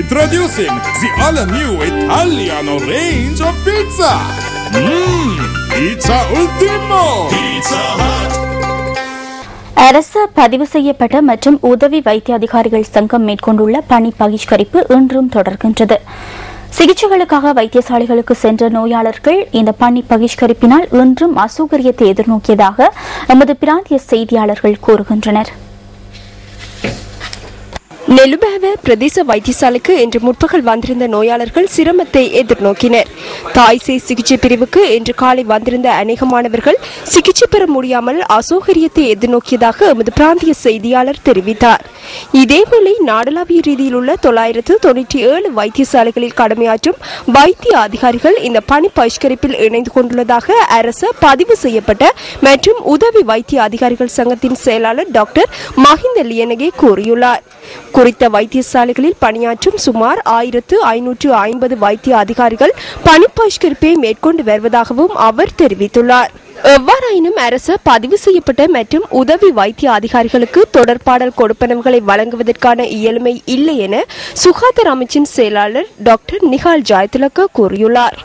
Introducing the all-new Italiano range of pizza. Mmm, Pizza Ultimo. Pizza Hut. அரச பதிவு செய்யப்பட்ட மற்றும் உதவி வைத்திய அதிகாரிகள் சங்கம் மேற்கொண்டுள்ள பணி பகிஷ்கரிப்பு இன்றும் தொடர்கின்றது சிகிச்சைகளுக்காக வைத்தியசாலைகளுக்கு சென்ற நோயாளர்கள் இந்த பணி பகிஷ்கரிப்பினால் இன்றும் அசௌகரியத்தை எதிர்நோக்கியதாக எமது பிராந்திய செய்தியாளர்கள் கூறுகின்றனர் நெலுபேவ பிரதேச வைத்தியசாலைக்கு இன்று முற்பகல் வந்திருந்த நோயாளர்கள் சிரமத்தை எதிர்நோக்கினர். தாய்சே சிகிச்சை பிரிவுக்கு இன்று காலை வந்திருந்த அநேகமானவர்கள் சிகிச்சை பெற முடியாமல் அசௌகரியத்தை எதிர்நோக்கியதாக எமது பிராந்திய செய்தியாளர் தெரிவித்தார். இதேவேளை நாடளாவிய ரீதியில் உள்ள தொள்ளாயிரத்து தொன்னூற்றி ஏழு வைத்தியசாலைகளில் கடமையாற்றும் வைத்திய அதிகாரிகள் இந்த பணி பகிஷ்கரிப்பில் இணைந்து கொண்டுள்ளதாக அரசு பதிவு செய்யப்பட்ட மற்றும் உதவி வைத்திய அதிகாரிகள் சங்கத்தின் செயலாளர் டாக்டர் மஹிந்த லியனகே கூறியுள்ளார். குறித்த வைத்தியசாலைகளில் பணியாற்றும் சுமார் ஆயிரத்து ஐநூற்று ஐம்பது வைத்திய அதிகாரிகள் பணிப்பஷ்கரிப்பை மேற்கொண்டு வருவதாகவும் அவர் தெரிவித்துள்ளார். எவ்வாறாயினும் அரசு பதிவு செய்யப்பட்ட மற்றும் உதவி வைத்திய அதிகாரிகளுக்கு தொடர்பாடல் கொடுப்பனவுகளை வழங்குவதற்கான இயலுமை இல்லை என சுகாதார அமைச்சின் செயலாளர் டாக்டர் நிகால் ஜாயதிலக்க கூறியுள்ளார்.